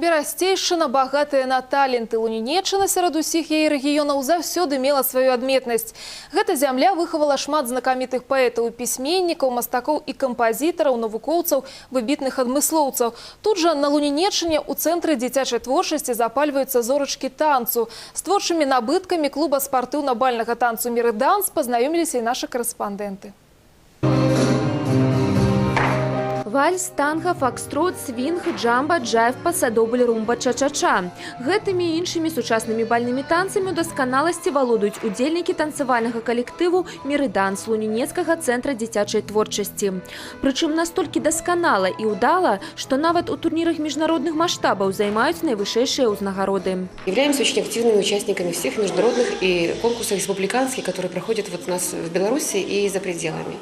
Берасцейшчына багатая на таленты Лунінеччына сярод усіх яе рэгіёнаў заўсёды мела сваю адметнасць. Гэта зямля выхавала шмат знакамітых паэтаў, пісьменнікаў, мастакоў і кампазітараў, навукоўцаў, выбітных адмыслоўцаў. Тут жа на Лунінеччыне ў цэнтры дзіцячай творчасці запальваюцца зорачкі танцу. З творчымі набыткамі клуба спартыўна-бальнага танцу «Мірыданс» пазнаёміліся і нашы карэспандэнты. Вальс, танга, фокстрот, свінг, джамба, джайв, пасадобль, румба, ча-ча-ча. Гэтымі і іншымі сучаснымі бальнымі танцамі ў дасканаласці валодаюць удзельнікі танцавальнага калектыву «Мірыданс» Лунінецкага цэнтра дзіцячай творчасці. Прычым настолькі дасканала і ўдала, што нават у турнірах міжнародных маштабаў займаюць найвышэйшыя ўзнагароды. Являемся очень активными участниками всех международных и конкурсов республиканских, которые проходят вот у нас в Беларуси и за пределами.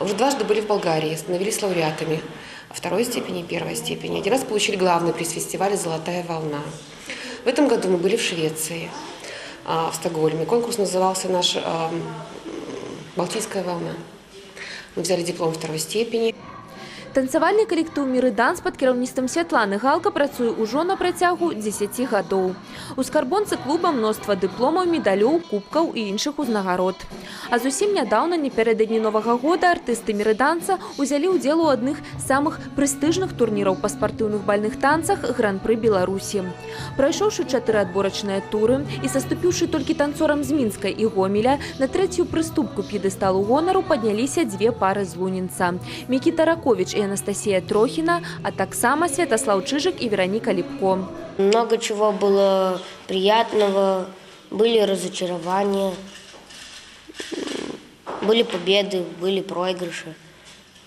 Уже дважды были в Болгарии, становились лауреатами второй степени и первой степени. Один раз получили главный приз фестиваля «Золотая волна». В этом году мы были в Швеции, а, в Стокгольме. Конкурс назывался наш «Балтийская волна». Мы взяли диплом второй степени. Танцавальны калектыў «Мірыданс» пад кіраўніцтвам Святланы Галка працуе ўжо на працягу 10 гадоў. У скарбонцы клуба мноства дыпломаў, медалёў, кубкаў і іншых узнагарод. А зусім нядаўна, непярэдадні Новага года, артысты «Мірыданса» узялі ўдзел у адных з самых прэстыжных турніраў па спартыўных бальных танцах Гран-пры Беларусі. Прайшоўшы чатыры адборачныя туры і саступіўшы толькі танцорам з Мінска і Гомеля, на трэцюю прыступку п'едэсталу гонару падняліся дзве пары з Лунінца. Мікіта Раковіч і Анастасія Трохіна, а таксама Святаслаў Чыжык і Вераніка Ліпко. Много чего было приятного, были разочарования, м, были победы, были проигрыши.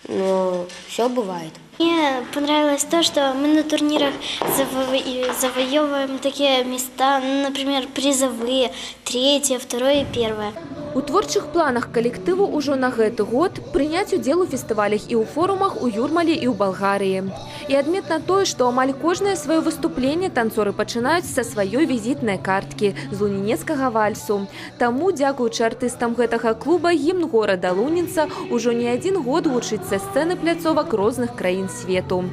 Но все бывает. Мне понравилось то, что мы на турнирах заво- завоевываем такие места, ну, например, призовые, третье, второе и первое. У творчых планах калектыву ўжо на гэты год прыняць удзел у фестывалях і ў форумах у Юрмалі і ў Балгарыі. І адметна тое, што амаль кожнае сваё выступленне танцоры пачынаюць са сваёй візітнай карткі з лунінецкага вальсу. Таму, дзякуючы артыстам гэтага клуба, гімн горада Лунінца ўжо не адзін год гучыць са сцэны пляцовак розных краін свету.